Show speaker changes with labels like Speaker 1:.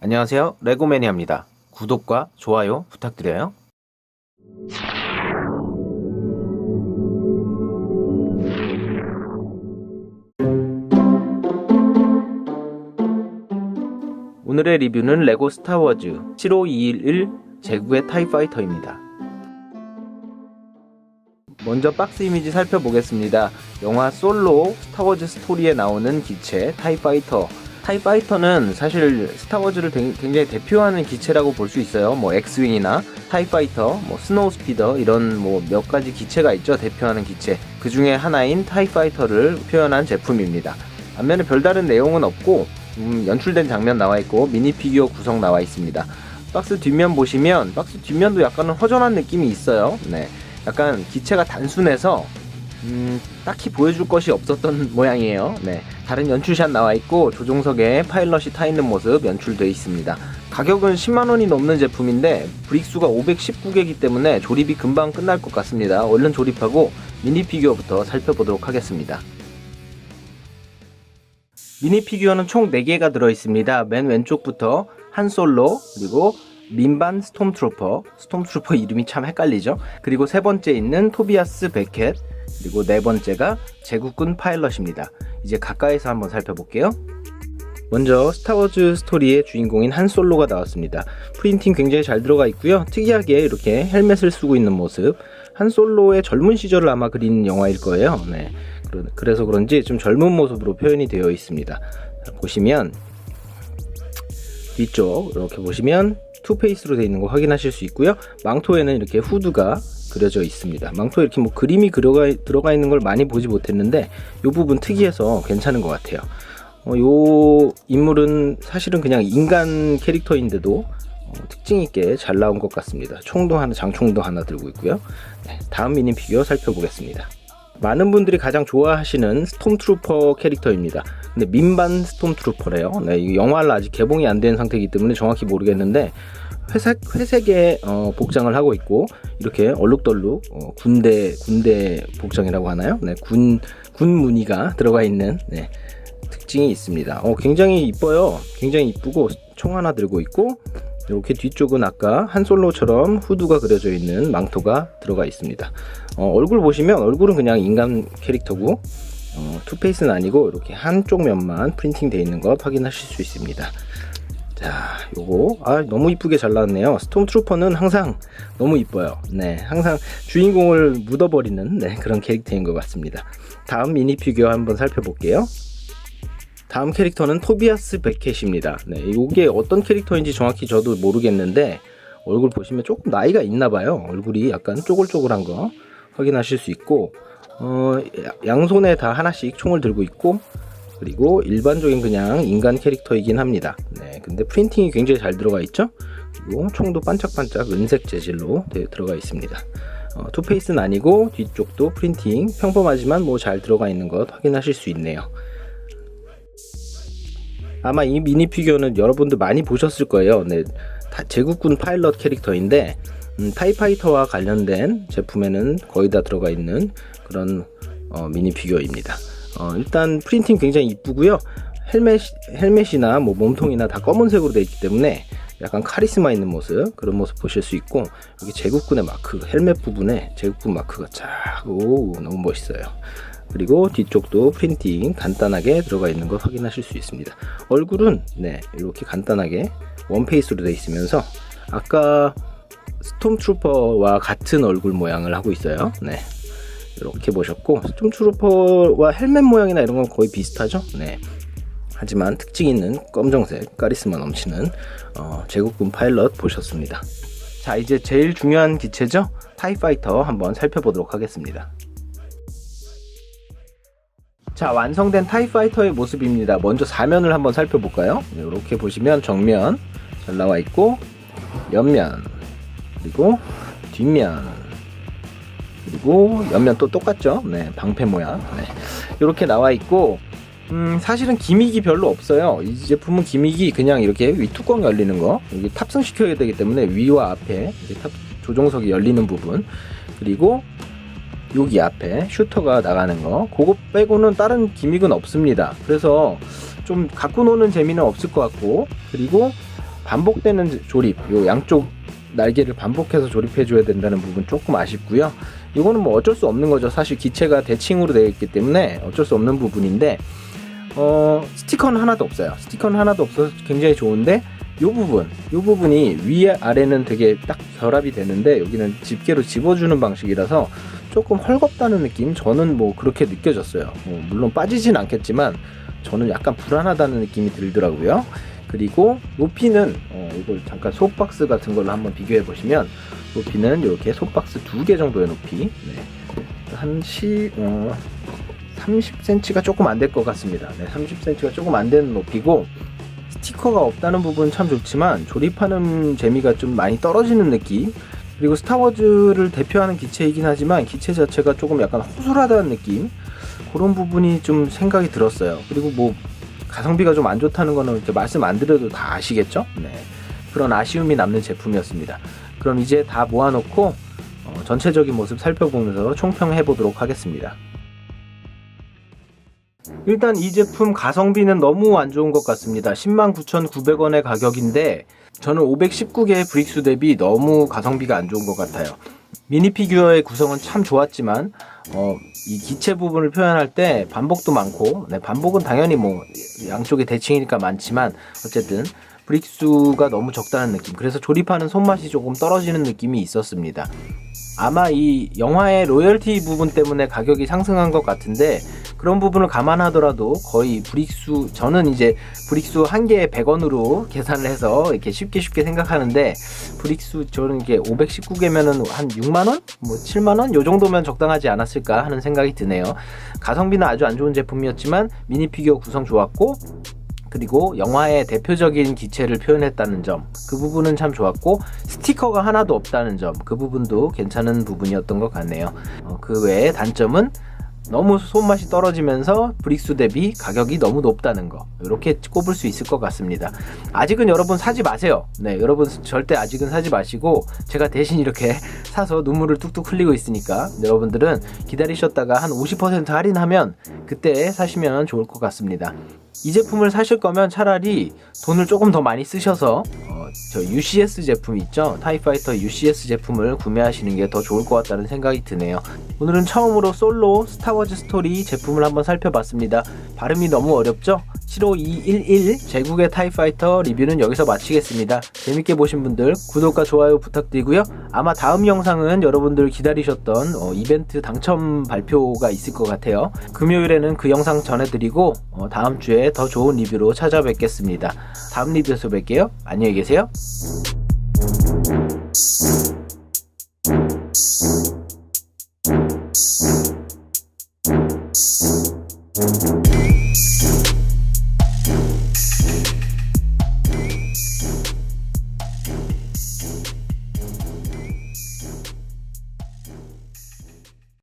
Speaker 1: 안녕하세요. 레고매니아입니다. 구독과 좋아요 부탁드려요. 오늘의 리뷰는 레고 스타워즈 75211 제국의 타이파이터입니다. 먼저 박스 이미지 살펴보겠습니다. 영화 솔로 스타워즈 스토리에 나오는 기체 타이파이터 타이파이터는 사실 스타워즈를 되- 굉장히 대표하는 기체라고 볼 수 있어요. 뭐 엑스윙이나 타이파이터, 뭐 스노우 스피더 이런 뭐 몇 가지 기체가 있죠. 대표하는 기체. 그 중에 하나인 타이파이터를 표현한 제품입니다. 반면에 별다른 내용은 없고 음, 연출된 장면 나와 있고 미니 피규어 구성 나와 있습니다. 박스 뒷면 보시면 박스 뒷면도 약간은 허전한 느낌이 있어요. 네. 약간 기체가 단순해서 음, 딱히 보여줄 것이 없었던 모양이에요. 네. 다른 연출샷 나와 있고 조종석에 파일럿이 타 있는 모습 연출되어 있습니다. 가격은 10만 원이 넘는 제품인데 브릭수가 519개이기 때문에 조립이 금방 끝날 것 같습니다. 얼른 조립하고 미니 피규어부터 살펴보도록 하겠습니다. 미니 피규어는 총 4개가 들어 있습니다. 맨 왼쪽부터 한 솔로 그리고 민반 스톰트루퍼 스톰트루퍼 이름이 참 헷갈리죠. 그리고 세 번째 있는 토비아스 베켓 그리고 네 번째가 제국군 파일럿입니다. 이제 가까이서 한번 살펴볼게요. 먼저 스타워즈 스토리의 주인공인 한 솔로가 나왔습니다. 프린팅 굉장히 잘 들어가 있고요. 특이하게 이렇게 헬멧을 쓰고 있는 모습. 한 솔로의 젊은 시절을 아마 그린 영화일 거예요. 네. 그래서 그런지 좀 젊은 모습으로 표현이 되어 있습니다. 자, 보시면 뒤쪽 이렇게 보시면 투페이스로 되어 있는 거 확인하실 수 있고요. 망토에는 이렇게 후드가 그려져 있습니다. 망토에 이렇게 뭐 그림이 들어가, 들어가 있는 걸 많이 보지 못했는데 이 부분 특이해서 괜찮은 것 같아요. 어, 요 인물은 사실은 그냥 인간 캐릭터인데도 어, 특징 있게 잘 나온 것 같습니다. 총도 하나, 장총도 하나 들고 있고요. 네, 다음 미니 피규어 살펴보겠습니다. 많은 분들이 가장 좋아하시는 스톰트루퍼 캐릭터입니다. 근데 민반 스톰트루퍼래요. 네, 이 영화를 아직 개봉이 안 된 상태이기 때문에 정확히 모르겠는데 회색 회색의 어, 복장을 하고 있고 이렇게 얼룩덜룩 어, 군대 군대 복장이라고 하나요? 네, 군 군 무늬가 들어가 있는 네, 특징이 있습니다. 어, 굉장히 이뻐요. 굉장히 이쁘고 총 하나 들고 있고 이렇게 뒤쪽은 아까 한 솔로처럼 후드가 그려져 있는 망토가 들어가 있습니다. 어, 얼굴 보시면 얼굴은 그냥 인간 캐릭터고 어, 투페이스는 아니고 이렇게 한쪽 면만 프린팅 되어 있는 것 확인하실 수 있습니다. 자, 요거 아 너무 이쁘게 잘 나왔네요. 스톰트루퍼는 항상 너무 이뻐요. 네, 항상 주인공을 묻어버리는 네, 그런 캐릭터인 것 같습니다. 다음 미니 피규어 한번 살펴볼게요. 다음 캐릭터는 토비아스 베켓입니다. 네, 이게 어떤 캐릭터인지 정확히 저도 모르겠는데 얼굴 보시면 조금 나이가 있나 봐요. 얼굴이 약간 쪼글쪼글한 거 확인하실 수 있고 어, 야- 양손에 다 하나씩 총을 들고 있고 그리고 일반적인 그냥 인간 캐릭터이긴 합니다. 네, 근데 프린팅이 굉장히 잘 들어가 있죠. 그리고 총도 반짝반짝 은색 재질로 네, 들어가 있습니다. 어, 투페이스는 아니고 뒤쪽도 프린팅 평범하지만 뭐 잘 들어가 있는 것 확인하실 수 있네요. 아마 이 미니 피규어는 여러분들 많이 보셨을 거예요. 네, 다- 제국군 파일럿 캐릭터인데 음, 타이파이터와 관련된 제품에는 거의 다 들어가 있는 그런 어, 미니 피규어입니다. 어, 일단 프린팅 굉장히 이쁘고요. 헬멧 헬멧이나 뭐 몸통이나 다 검은색으로 되어 있기 때문에 약간 카리스마 있는 모습 그런 모습 보실 수 있고 여기 제국군의 마크 헬멧 부분에 제국군 마크가 쫙 오 너무 멋있어요. 그리고 뒤쪽도 프린팅 간단하게 들어가 있는 걸 확인하실 수 있습니다. 얼굴은 네 이렇게 간단하게 원페이스로 되어 있으면서 아까 스톰트루퍼와 같은 얼굴 모양을 하고 있어요. 네. 이렇게 보셨고 스톰트루퍼와 헬멧 모양이나 이런 건 거의 비슷하죠. 네. 하지만 특징 있는 검정색 카리스마 넘치는 어, 제국군 파일럿 보셨습니다. 자 이제 제일 중요한 기체죠. 타이파이터 한번 살펴보도록 하겠습니다. 자 완성된 타이파이터의 모습입니다. 먼저 사면을 한번 살펴볼까요? 이렇게 보시면 정면 잘 나와 있고 옆면 그리고 뒷면 그리고 옆면 또 똑같죠 네 방패 모양 네. 이렇게 나와 있고 음, 사실은 기믹이 별로 없어요 이 제품은 기믹이 그냥 이렇게 위 뚜껑 열리는 거 여기 탑승 시켜야 되기 때문에 위와 앞에 탑, 조종석이 열리는 부분 그리고 여기 앞에 슈터가 나가는 거 그거 빼고는 다른 기믹은 없습니다 그래서 좀 갖고 노는 재미는 없을 것 같고 그리고 반복되는 조립, 요 양쪽 날개를 반복해서 조립해 줘야 된다는 부분 조금 아쉽고요. 이거는 뭐 어쩔 수 없는 거죠. 사실 기체가 대칭으로 되어 있기 때문에 어쩔 수 없는 부분인데 어, 스티커는 하나도 없어요. 스티커는 하나도 없어서 굉장히 좋은데 요 부분, 요 부분이 위 아래는 되게 딱 결합이 되는데 여기는 집게로 집어주는 방식이라서 조금 헐겁다는 느낌 저는 뭐 그렇게 느껴졌어요. 뭐 물론 빠지진 않겠지만 저는 약간 불안하다는 느낌이 들더라고요. 그리고 높이는 어, 이걸 잠깐 소박스 같은 걸로 한번 비교해 보시면 높이는 이렇게 소박스 두 개 정도의 높이 네. 한 시, 어, 30cm가 조금 안 될 것 같습니다. 네, 30cm가 조금 안 되는 높이고 스티커가 없다는 부분은 참 좋지만 조립하는 재미가 좀 많이 떨어지는 느낌 그리고 스타워즈를 대표하는 기체이긴 하지만 기체 자체가 조금 약간 허술하다는 느낌? 그런 부분이 좀 생각이 들었어요. 그리고 뭐 가성비가 좀 안 좋다는 거는 이렇게 말씀 안 드려도 다 아시겠죠? 네. 그런 아쉬움이 남는 제품이었습니다. 그럼 이제 다 모아놓고 어, 전체적인 모습 살펴보면서 총평해 보도록 하겠습니다. 일단 이 제품 가성비는 너무 안 좋은 것 같습니다. 109,900원의 가격인데 저는 519개의 브릭스 대비 너무 가성비가 안 좋은 것 같아요. 미니 피규어의 구성은 참 좋았지만 어, 이 기체 부분을 표현할 때 반복도 많고 네, 반복은 당연히 뭐 양쪽에 대칭이니까 많지만 어쨌든 브릭수가 너무 적다는 느낌. 그래서 조립하는 손맛이 조금 떨어지는 느낌이 있었습니다. 아마 이 영화의 로열티 부분 때문에 가격이 상승한 것 같은데 그런 부분을 감안하더라도 거의 브릭수 저는 이제 브릭수 한 개에 100원으로 계산을 해서 이렇게 쉽게 쉽게 생각하는데 브릭수 저는 이게 519개면은 한 6만 원, 뭐 7만 원, 요 정도면 적당하지 않았을까 하는 생각이 드네요. 가성비는 아주 안 좋은 제품이었지만 미니 피규어 구성 좋았고 그리고 영화의 대표적인 기체를 표현했다는 점, 그 부분은 참 좋았고, 스티커가 하나도 없다는 점, 그 부분도 괜찮은 부분이었던 것 같네요. 어, 그 외에 단점은 너무 손맛이 떨어지면서 브릭스 대비 가격이 너무 높다는 거. 이렇게 꼽을 수 있을 것 같습니다. 아직은 여러분 사지 마세요. 네 여러분 절대 아직은 사지 마시고 제가 대신 이렇게 사서 눈물을 뚝뚝 흘리고 있으니까 여러분들은 기다리셨다가 한 50% 할인하면 그때 사시면 좋을 것 같습니다 이 제품을 사실 거면 차라리 돈을 조금 더 많이 쓰셔서 어, 저 UCS 제품 있죠? 타이파이터 UCS 제품을 구매하시는 게 더 좋을 것 같다는 생각이 드네요. 오늘은 처음으로 솔로 스타워즈 스토리 제품을 한번 살펴봤습니다. 발음이 너무 어렵죠 75211 제국의 타이파이터 리뷰는 여기서 마치겠습니다. 재밌게 보신 분들 구독과 좋아요 부탁드리고요. 아마 다음 영상은 여러분들 기다리셨던 어, 이벤트 당첨 발표가 있을 것 같아요. 금요일에는 그 영상 전해드리고 어, 다음 주에 더 좋은 리뷰로 찾아뵙겠습니다. 다음 리뷰에서 뵐게요. 안녕히 계세요. you